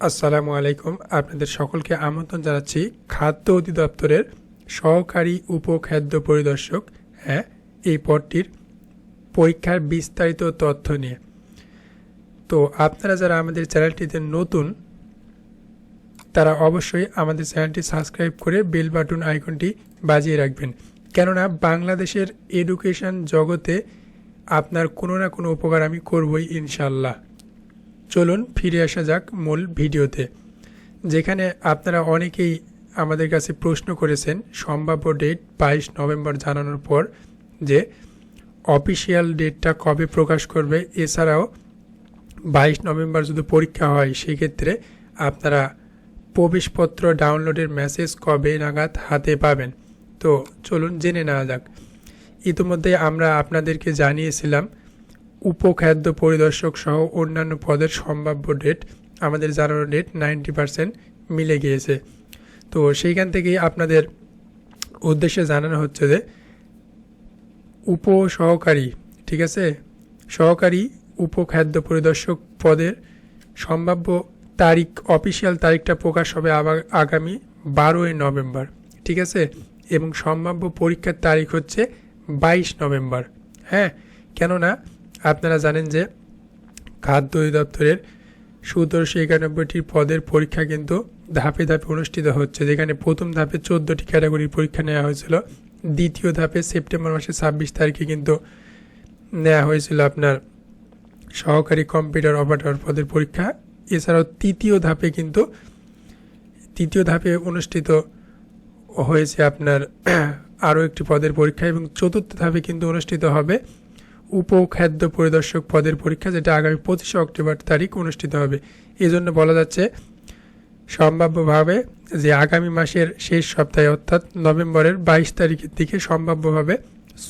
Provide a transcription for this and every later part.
আসসালামু আলাইকুম। আপনাদের সকলকে আমন্ত্রণ জানাচ্ছি খাদ্য অধিদপ্তরের সহকারী উপখাদ্য পরিদর্শক হ্যাঁ এই পদটির পরীক্ষার বিস্তারিত তথ্য নিয়ে। তো আপনারা যারা আমাদের চ্যানেলটিতে নতুন, তারা অবশ্যই আমাদের চ্যানেলটি সাবস্ক্রাইব করে বেল বাটন আইকনটি বাজিয়ে রাখবেন। কেননা বাংলাদেশের এডুকেশন জগতে আপনার কোনো না কোনো উপকার আমি করবই ইনশাল্লাহ চলুন ফিরে আসা যাক মূল ভিডিওতে, যেখানে আপনারা অনেকেই আমাদের কাছে প্রশ্ন করেছেন সম্ভাব্য ডেট বাইশ নভেম্বর জানানোর পর যে অফিসিয়াল ডেটটা কবে প্রকাশ করবে। এছাড়াও বাইশ নভেম্বর যদি পরীক্ষা হয়, সেক্ষেত্রে আপনারা প্রবেশপত্র ডাউনলোডের মেসেজ কবে নাগাদ হাতে পাবেন। তো চলুন জেনে নেওয়া যাক। ইতিমধ্যে আমরা আপনাদেরকে জানিয়েছিলাম উপখাদ্য পরিদর্শক সহ অন্যান্য পদের সম্ভাব্য ডেট আমাদের জানানো ডেট নাইনটি পারসেন্ট মিলে গিয়েছে। তো সেইখান থেকেই আপনাদের উদ্দেশ্যে জানানো হচ্ছে যে উপ সহকারী ঠিক আছে? সহকারী উপখাদ্য পরিদর্শক পদের সম্ভাব্য তারিখ অফিসিয়াল তারিখটা প্রকাশ হবে আবার আগামী বারোই নভেম্বর, ঠিক আছে? এবং সম্ভাব্য পরীক্ষার তারিখ হচ্ছে বাইশ নভেম্বর হ্যাঁ? কেননা আপনারা জানেন যে খাদ্য অধিদপ্তরের সতেরোশো একানব্বইটি পদের পরীক্ষা কিন্তু ধাপে ধাপে অনুষ্ঠিত হচ্ছে, যেখানে প্রথম ধাপে চোদ্দোটি ক্যাটাগরির পরীক্ষা নেওয়া হয়েছিল। দ্বিতীয় ধাপে সেপ্টেম্বর মাসের ছাব্বিশ তারিখে কিন্তু নেওয়া হয়েছিল আপনার সহকারী কম্পিউটার অপারেটর পদের পরীক্ষা। এছাড়াও তৃতীয় ধাপে কিন্তু, তৃতীয় ধাপে অনুষ্ঠিত হয়েছে আপনার আরও একটি পদের পরীক্ষা এবং চতুর্থ ধাপে কিন্তু অনুষ্ঠিত হবে। উপখাদ্য পরিদর্শক পদের পরীক্ষা, যেটা আগামী পঁচিশে অক্টোবর তারিখ অনুষ্ঠিত হবে। এজন্য বলা যাচ্ছে, সম্ভাব্যভাবে যে আগামী মাসের শেষ সপ্তাহে, অর্থাৎ নভেম্বরের বাইশ তারিখের দিকে সম্ভাব্যভাবে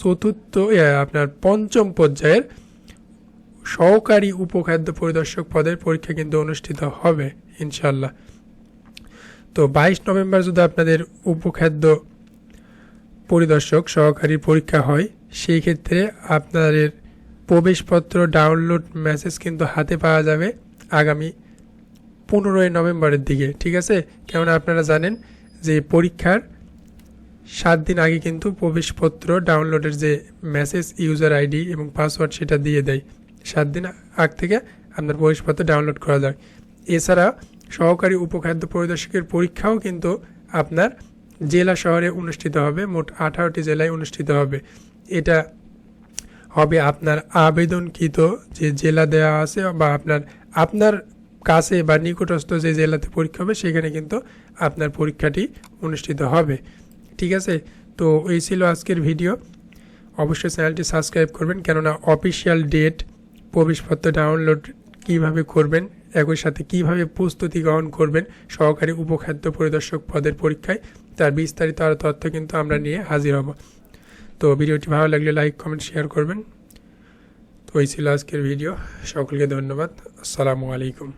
চতুর্থ আপনার পঞ্চম পর্যায়ের সহকারী উপখাদ্য পরিদর্শক পদের পরীক্ষা কিন্তু অনুষ্ঠিত হবে ইনশাল্লাহ তো বাইশ নভেম্বর যদি আপনাদের উপখাদ্য পরিদর্শক সহকারী পরীক্ষা হয় সেই ক্ষেত্রে আপনাদের প্রবেশপত্র ডাউনলোড মেসেজ কিন্তু হাতে পাওয়া যাবে আগামী পনেরোই নভেম্বরের দিকে, ঠিক আছে? কেননা আপনারা জানেন যে পরীক্ষার সাত দিন আগে কিন্তু প্রবেশপত্র ডাউনলোডের যে মেসেজ, ইউজার আইডি এবং পাসওয়ার্ড সেটা দিয়ে দেয়। সাত দিন আগ থেকে আপনার প্রবেশপত্র ডাউনলোড করা যায়। এছাড়া সহকারী উপখাদ্য পরিদর্শকের পরীক্ষাও কিন্তু আপনার জেলা শহরে অনুষ্ঠিত হবে, মোট আঠারোটি জেলায় অনুষ্ঠিত হবে। এটা হবে আপনার আবেদনকৃত যে জেলা দেওয়া আছে বা আপনার আপনার কাছে বা নিকটস্থ যে জেলাতে পরীক্ষা হবে, সেখানে কিন্তু আপনার পরীক্ষাটি অনুষ্ঠিত হবে। ঠিক আছে? তো এই ছিল আজকের ভিডিও। অবশ্যই চ্যানেলটি সাবস্ক্রাইব করবেন, কেননা অফিসিয়াল ডেট প্রবেশপত্র ডাউনলোড কীভাবে করবেন, একই সাথে কীভাবে প্রস্তুতি গ্রহণ করবেন, সহকারী উপখাদ্য পরিদর্শক পদের পরীক্ষায়, তার বিস্তারিত আরও তথ্য কিন্তু আমরা নিয়ে হাজির হব। তো ভিডিওটি ভালো লাগলে লাইক কমেন্ট শেয়ার করবেন। তো এই ছিল আজকের ভিডিও সকলকে ধন্যবাদ। আসসালামু আলাইকুম।